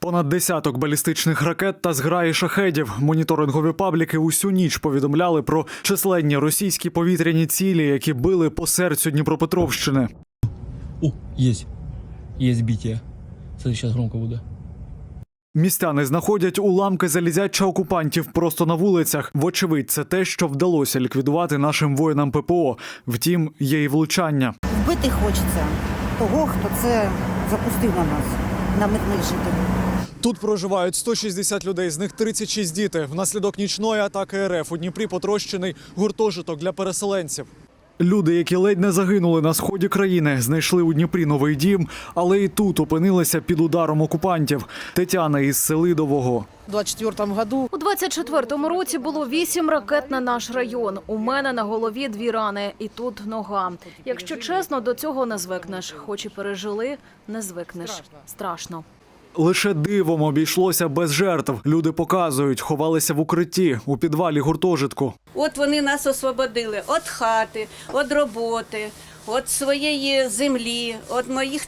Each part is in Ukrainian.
Понад десяток балістичних ракет та зграї шахедів. Моніторингові пабліки усю ніч повідомляли про численні російські повітряні цілі, які били по серцю Дніпропетровщини. О, есть. Есть битие. Смотри, сейчас громко буде. Містяни знаходять уламки залізяча окупантів просто на вулицях. Вочевидь, це те, що вдалося ліквідувати нашим воїнам ППО. Втім, є і влучання. Вбити хочеться того, хто це запустив на нас, на мирних жителів. Тут проживають 160 людей, з них 36 діти. Внаслідок нічної атаки РФ у Дніпрі потрощений гуртожиток для переселенців. Люди, які ледь не загинули на сході країни, знайшли у Дніпрі новий дім, але і тут опинилися під ударом окупантів. Тетяна із Селидового. В 24 году У 24-му році було вісім ракет на наш район. У мене на голові дві рани, і тут нога. Якщо чесно, до цього не звикнеш. Хоч і пережили, не звикнеш. Страшно. Лише дивом обійшлося без жертв. Люди показують, ховалися в укритті у підвалі гуртожитку. От вони нас освободили від хати, від роботи, від своєї землі, від моїх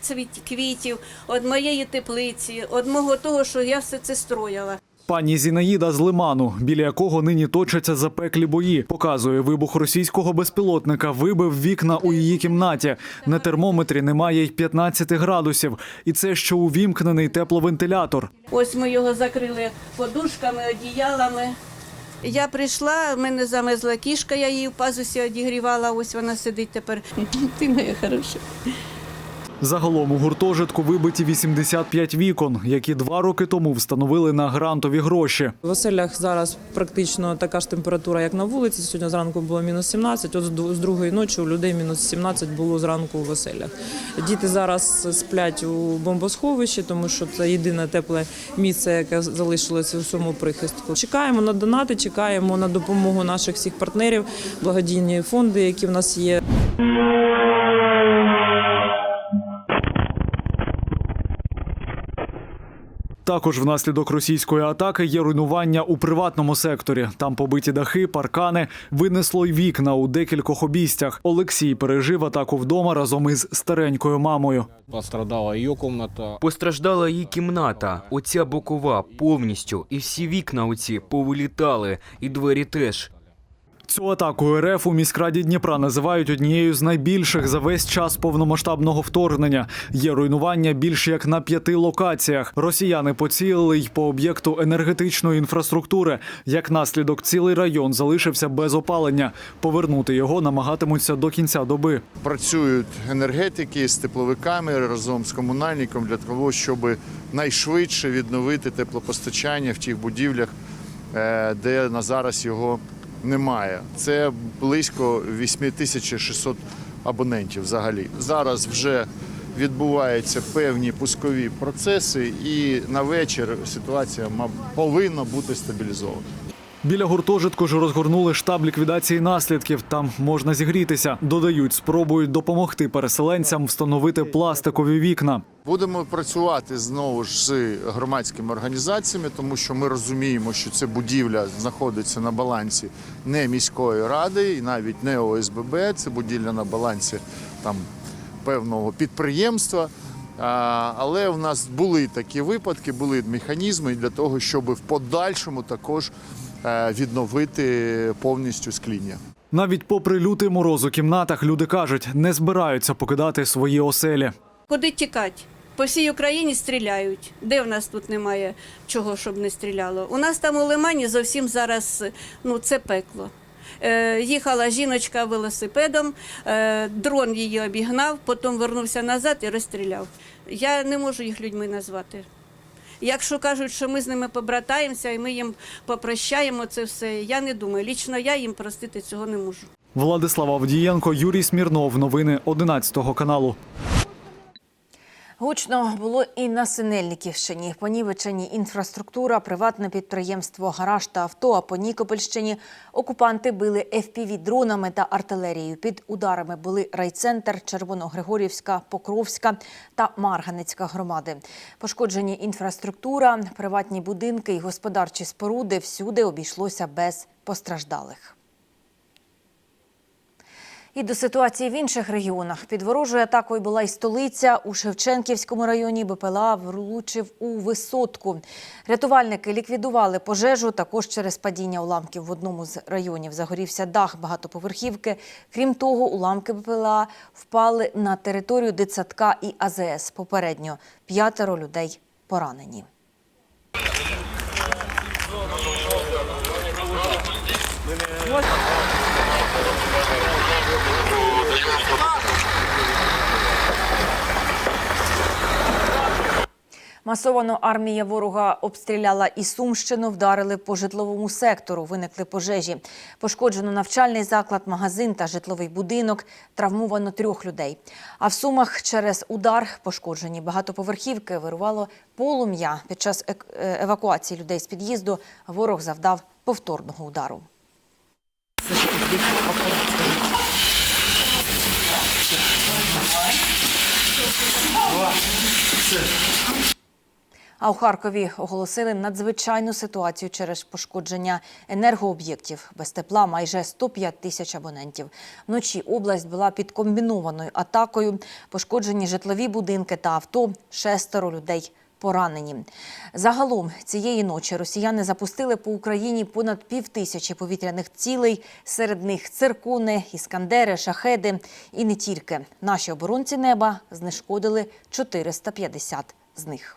квітів, від моєї теплиці, від мого того, що я все це строїла. Пані Зінаїда з Лиману, біля якого нині точаться запеклі бої, показує вибух російського безпілотника, вибив вікна у її кімнаті. На термометрі немає й 15 градусів, і це що увімкнений тепловентилятор. Ось ми його закрили подушками, одіялами. Я прийшла, в мене замезла кішка, я її в пазусі одігрівала, ось вона сидить тепер. Ти моя хороша. Загалом у гуртожитку вибиті 85 вікон, які два роки тому встановили на грантові гроші. В оселях зараз практично така ж температура, як на вулиці. Сьогодні зранку було мінус 17, от з другої ночі у людей мінус 17 було зранку в оселях. Діти зараз сплять у бомбосховищі, тому що це єдине тепле місце, яке залишилося у цьому прихистку. Чекаємо на донати, чекаємо на допомогу наших всіх партнерів, благодійні фонди, які в нас є. Також внаслідок російської атаки є руйнування у приватному секторі. Там побиті дахи, паркани, винесло й вікна у декількох обійстях. Олексій пережив атаку вдома разом із старенькою мамою. Пострадала її кімната. Постраждала її кімната, оця бокова повністю, і всі вікна оці повилітали, і двері теж. Цю атаку РФ у міськраді Дніпра називають однією з найбільших за весь час повномасштабного вторгнення. Є руйнування більш як на п'яти локаціях. Росіяни поцілили й по об'єкту енергетичної інфраструктури. Як наслідок, цілий район залишився без опалення. Повернути його намагатимуться до кінця доби. працюють енергетики з тепловиками разом з комунальником для того, щоб найшвидше відновити теплопостачання в тих будівлях, е, де на зараз його немає. Це близько 8600 абонентів взагалі. Зараз вже відбуваються певні пускові процеси, і на вечір ситуація повинна бути стабілізована. Біля гуртожитку ж розгорнули штаб ліквідації наслідків. Там можна зігрітися. Додають, спробують допомогти переселенцям встановити пластикові вікна. Будемо працювати знову ж з громадськими організаціями, тому що ми розуміємо, що ця будівля знаходиться на балансі не міської ради і навіть не ОСББ. Це будівля на балансі там певного підприємства. Але в нас були такі випадки, були механізми для того, щоб в подальшому також відновити повністю скління. Навіть попри лютий мороз у кімнатах люди кажуть, не збираються покидати свої оселі. Куди тікати? По всій Україні стріляють. Де в нас тут немає чого, щоб не стріляло? У нас там у Лимані зовсім зараз ну, це пекло. Е, їхала жіночка велосипедом, е, дрон її обігнав, потім вернувся назад і розстріляв. Я не можу їх людьми назвати. Якщо кажуть, що ми з ними побратаємося і ми їм попрощаємо це все, я не думаю. Лічно я їм простити цього не можу. Владислав Авдієнко, Юрій Смірнов. Новини 11 каналу. Гучно було і на Синельниківщині. Понівечені інфраструктура, приватне підприємство, гараж та авто. А по Нікопольщині окупанти били FPV-дронами та артилерією. Під ударами були райцентр, Червоногригорівська, Покровська та Марганецька громади. Пошкоджені інфраструктура, приватні будинки і господарчі споруди всюди обійшлося без постраждалих. І до ситуації в інших регіонах. Під ворожою атакою була і столиця. У Шевченківському районі БПЛА влучив у висотку. Рятувальники ліквідували пожежу. Також через падіння уламків в одному з районів загорівся дах багатоповерхівки. Крім того, уламки БПЛА впали на територію дитсадка і АЗС. Попередньо п'ятеро людей поранені. Масовано армія ворога обстріляла і Сумщину, вдарили по житловому сектору. Виникли пожежі. Пошкоджено навчальний заклад, магазин та житловий будинок. Травмовано трьох людей. А в Сумах через удар пошкоджені багатоповерхівки вирувало полум'я. Під час е, евакуації людей з під'їзду ворог завдав повторного удару. А у Харкові оголосили надзвичайну ситуацію через пошкодження енергооб'єктів. Без тепла майже 105 тисяч абонентів. Вночі область була під комбінованою атакою. Пошкоджені житлові будинки та авто. Шестеро людей поранені. Загалом цієї ночі росіяни запустили по Україні понад півтисячі повітряних цілей. Серед них циркуни, іскандери, шахеди і не тільки. Наші оборонці неба знешкодили 450 з них.